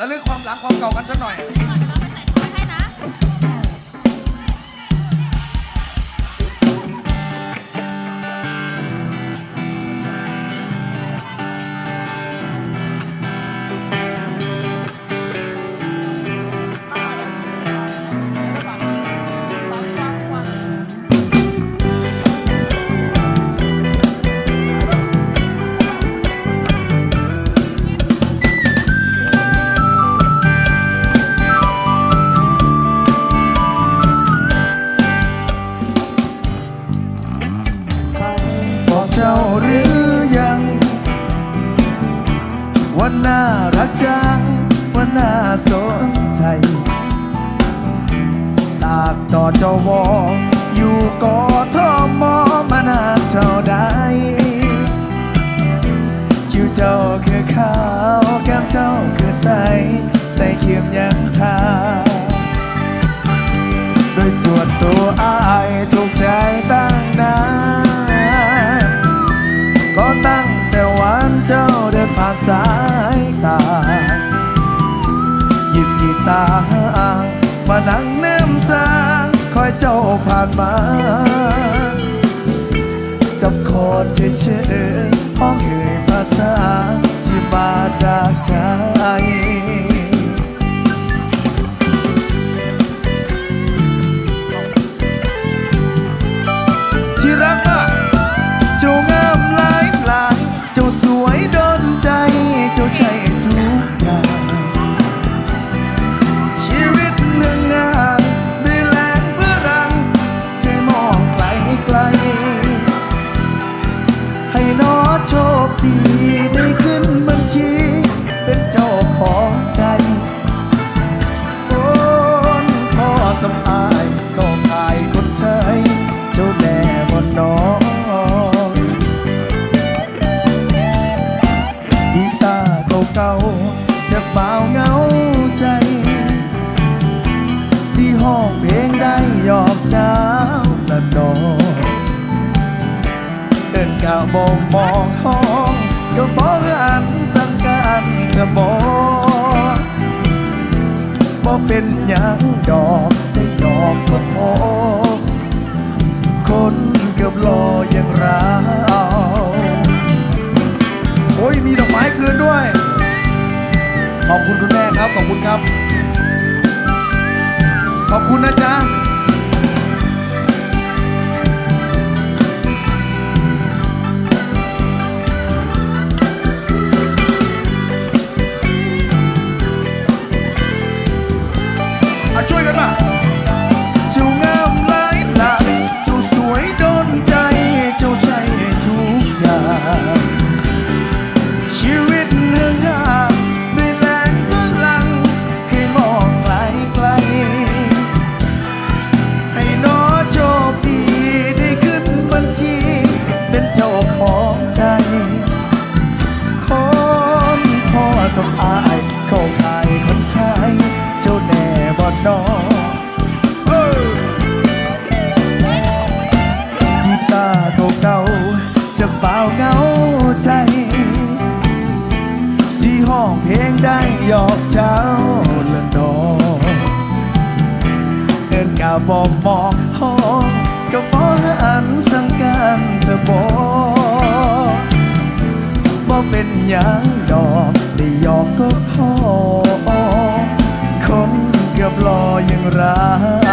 ระลึกความหลังความเก่ากันสักหน่อย ให้นะ ว่าน่ารักจัง ว่าน่าสนใจ ตากต่อเจ้าวออยู่กอทอมอมานานเท่าใดคิวเจ้าคือขาวแก้มเจ้าคือใส ใสเขียมยังทาโดยส่วนตัวอายถูกใจตั้งนาน ตา มานั่งเนมทางคอยเจ้าผ่านมา จับคอร์ดเฉยๆห้องเอ่ยภาษา ที่มาจากใจที่รักอะเจ้างามหลายหลายเจ้าสวยโดนใจ เจ้าใช่ เหงาใจ สีห้องเพลงได้หยอกเจ้าละดอกเดินกาวมองมองห้องก็บอกอันสังการเธอบอกบ่เป็นหยังดอกได้ดอกก็พอคนเกือบรออย่างเรา ขอบคุณคุณแม่ครับ ขอบคุณครับ ขอบคุณนะจ๊ะ เบาเงาใจ สีห้องเพลงได้หยอกเจ้าละนอเดินกาบอมมองห้องก็บออันสังการเธอบอกบ่เป็นหยังดอกได้หยอกก็พอคนเกือบรอยังรัก